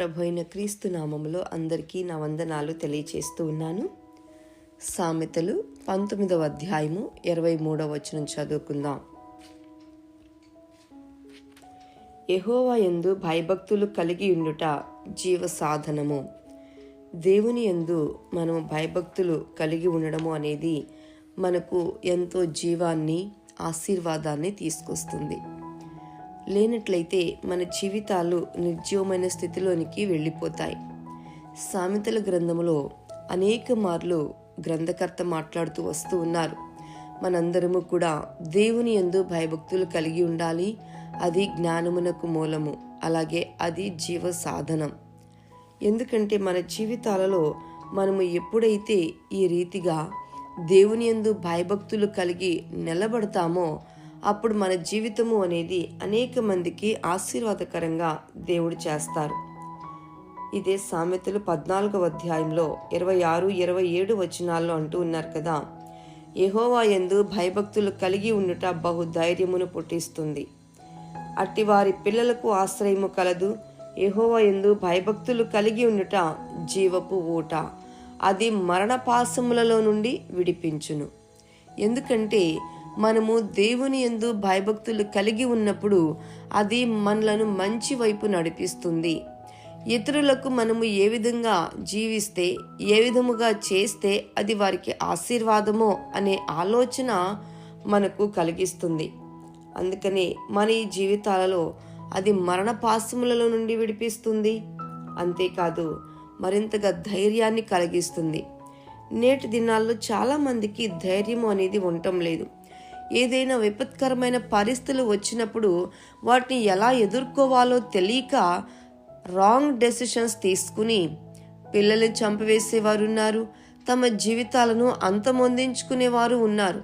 ప్రభు అయిన క్రీస్తు నామములో అందరికీ నా వందనాలు తెలియచేస్తూ ఉన్నాను. సామెతలు పంతొమ్మిదవ అధ్యాయము ఇరవై మూడవ వచనం చదువుకుందాం. యహోవా యందు భయభక్తులు కలిగి ఉండుట జీవ సాధనము దేవుని యందు మనం భయభక్తులు కలిగి ఉండడము అనేది మనకు ఎంతో జీవాన్ని ఆశీర్వాదాన్ని తీసుకొస్తుంది. లేనట్లయితే మన జీవితాలు నిర్జీవమైన స్థితిలోనికి వెళ్ళిపోతాయి. సామెతల గ్రంథములో అనేక మార్లు గ్రంథకర్త మాట్లాడుతూ వస్తూ ఉన్నారు. మనందరము కూడా దేవుని యందు భయభక్తులు కలిగి ఉండాలి. అది జ్ఞానమునకు మూలము. అలాగే అది జీవ సాధనం. ఎందుకంటే మన జీవితాలలో మనము ఎప్పుడైతే ఈ రీతిగా దేవుని యందు భయభక్తులు కలిగి నిలబడతామో అప్పుడు మన జీవితము అనేది అనేక మందికి ఆశీర్వాదకరంగా దేవుడు చేస్తారు. ఇదే సామెతలు పద్నాలుగవ అధ్యాయంలో ఇరవై ఆరు ఇరవై ఏడు వచనాల్లో అంటూ ఉన్నారు కదా. యహోవా ఎందు భయభక్తులు కలిగి ఉండుట బహు ధైర్యమును పుట్టిస్తుంది. అట్టి వారి పిల్లలకు ఆశ్రయము కలదు. యహోవా ఎందు భయభక్తులు కలిగి ఉండుట జీవపు ఊట. అది మరణపాసములలో నుండి విడిపించును. ఎందుకంటే మనము దేవుని యందు భయభక్తులు కలిగి ఉన్నప్పుడు అది మనలను మంచి వైపు నడిపిస్తుంది. ఇతరులకు మనము ఏ విధంగా జీవిస్తే ఏ విధముగా చేస్తే అది వారికి ఆశీర్వాదమో అనే ఆలోచన మనకు కలిగిస్తుంది. అందుకనే మన ఈ జీవితాలలో అది మరణపాసములలో నుండి విడిపిస్తుంది. అంతేకాదు మరింతగా ధైర్యాన్ని కలిగిస్తుంది. నేటి దినాల్లో చాలామందికి ధైర్యం అనేది ఉండటం లేదు. ఏదైనా విపత్కరమైన పరిస్థితులు వచ్చినప్పుడు వాటిని ఎలా ఎదుర్కోవాలో తెలియక రాంగ్ డెసిషన్స్ తీసుకుని పిల్లల్ని చంపివేసేవారు ఉన్నారు తమ జీవితాలను అంతమొందించుకునేవారు ఉన్నారు.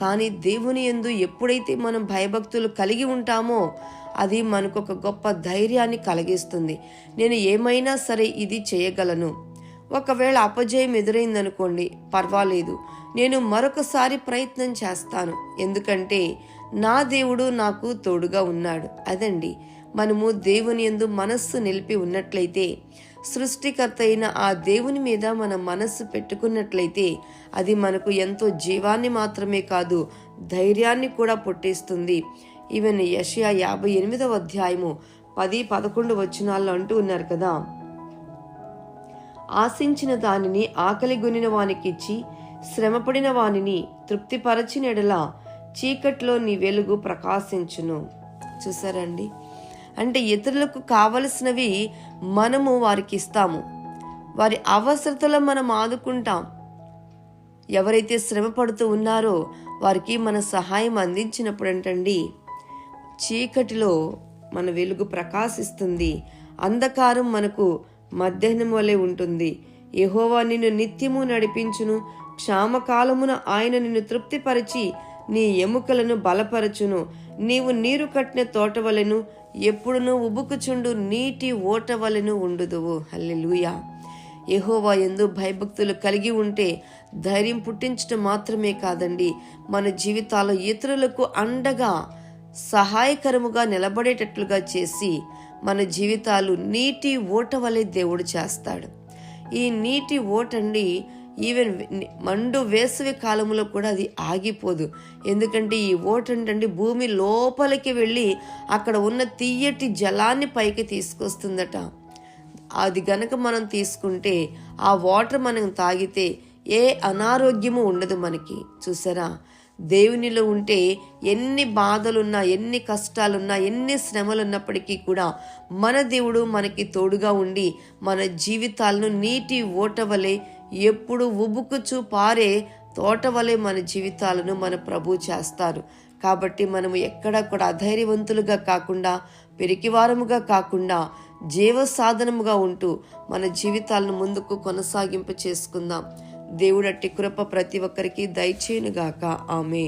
కానీ దేవుని ఎందు ఎప్పుడైతే మనం భయభక్తులు కలిగి ఉంటామో అది మనకు ఒక గొప్ప ధైర్యాన్ని కలిగిస్తుంది. నేను ఏమైనా సరే ఇది చేయగలను. ఒకవేళ అపజయం ఎదురైందనుకోండి పర్వాలేదు. నేను మరొకసారి ప్రయత్నం చేస్తాను. ఎందుకంటే నా దేవుడు నాకు తోడుగా ఉన్నాడు. అదండి. మనము దేవుని ఎందు మనస్సు నిలిపి ఉన్నట్లయితే సృష్టికర్త అయిన ఆ దేవుని మీద మన మనస్సు పెట్టుకున్నట్లయితే అది మనకు ఎంతో జీవాన్ని మాత్రమే కాదు ధైర్యాన్ని కూడా పుట్టిస్తుంది. ఈవెన్ యషయా యాభై ఎనిమిదవ అధ్యాయము పది పదకొండు వచనాల్లో అంటూ ఉన్నారు కదా. ఆశించిన దానిని ఆకలి గునిన వానికిచ్చి శ్రమపడిన వానిని తృప్తిపరచినడలా చీకట్లో నీ వెలుగు ప్రకాశించును. చూసారండి? అంటే ఇతరులకు కావలసినవి మనము వారికి ఇస్తాము వారి అవసరతలో మనం ఆదుకుంటాం. ఎవరైతే శ్రమ పడుతూ ఉన్నారో వారికి మన సహాయం అందించినప్పుడు ఏంటండి చీకటిలో మన వెలుగు ప్రకాశిస్తుంది. అంధకారం మనకు మధ్యాహ్నం వలె ఉంటుంది. యహోవా నిన్ను నిత్యము నడిపించును క్షామకాలమున ఆయన నిన్ను తృప్తిపరిచి నీ ఎముకలను బలపరచును. నీవు నీరు కట్టిన తోట వలెను ఎప్పుడునూ ఉబుకుచుండు నీటి ఓటవలను ఉండుదువు. హల్లెలూయా. యహోవా ఎందు భయభక్తులు కలిగి ఉంటే ధైర్యం పుట్టించడం మాత్రమే కాదండి. మన జీవితాల్లో ఇతరులకు అండగా సహాయకరముగా నిలబడేటట్లుగా చేసి మన జీవితాలు నీటి ఓట వలె దేవుడు చేస్తాడు. ఈ నీటి ఓటండి ఈవెన్ మండు వేసవి కాలంలో కూడా అది ఆగిపోదు. ఎందుకంటే ఈ ఓటు ఏంటంటే భూమి లోపలికి వెళ్ళి అక్కడ ఉన్న తీయటి జలాన్ని పైకి తీసుకొస్తుందట. అది గనక మనం తీసుకుంటే ఆ వాటర్ మనం తాగితే ఏ అనారోగ్యము ఉండదు మనకి. చూసారా? దేవునిలో ఉంటే ఎన్ని బాధలున్నా ఎన్ని కష్టాలున్నా ఎన్ని శ్రమలు ఉన్నప్పటికీ కూడా మన దేవుడు మనకి తోడుగా ఉండి మన జీవితాలను నీటి ఓట వలె ఎప్పుడు ఉబుకుచు పారే తోట వలె మన జీవితాలను మన ప్రభు చేస్తారు కాబట్టి మనము ఎక్కడ కూడా అధైర్యవంతులుగా కాకుండా పెరికివారముగా కాకుండా జీవ సాధనముగా ఉంటూ మన జీవితాలను ముందుకు కొనసాగింపు చేసుకుందాం దేవుడట్టి కృప ప్రతి ఒక్కరికి దయచేయునుగాక. ఆమె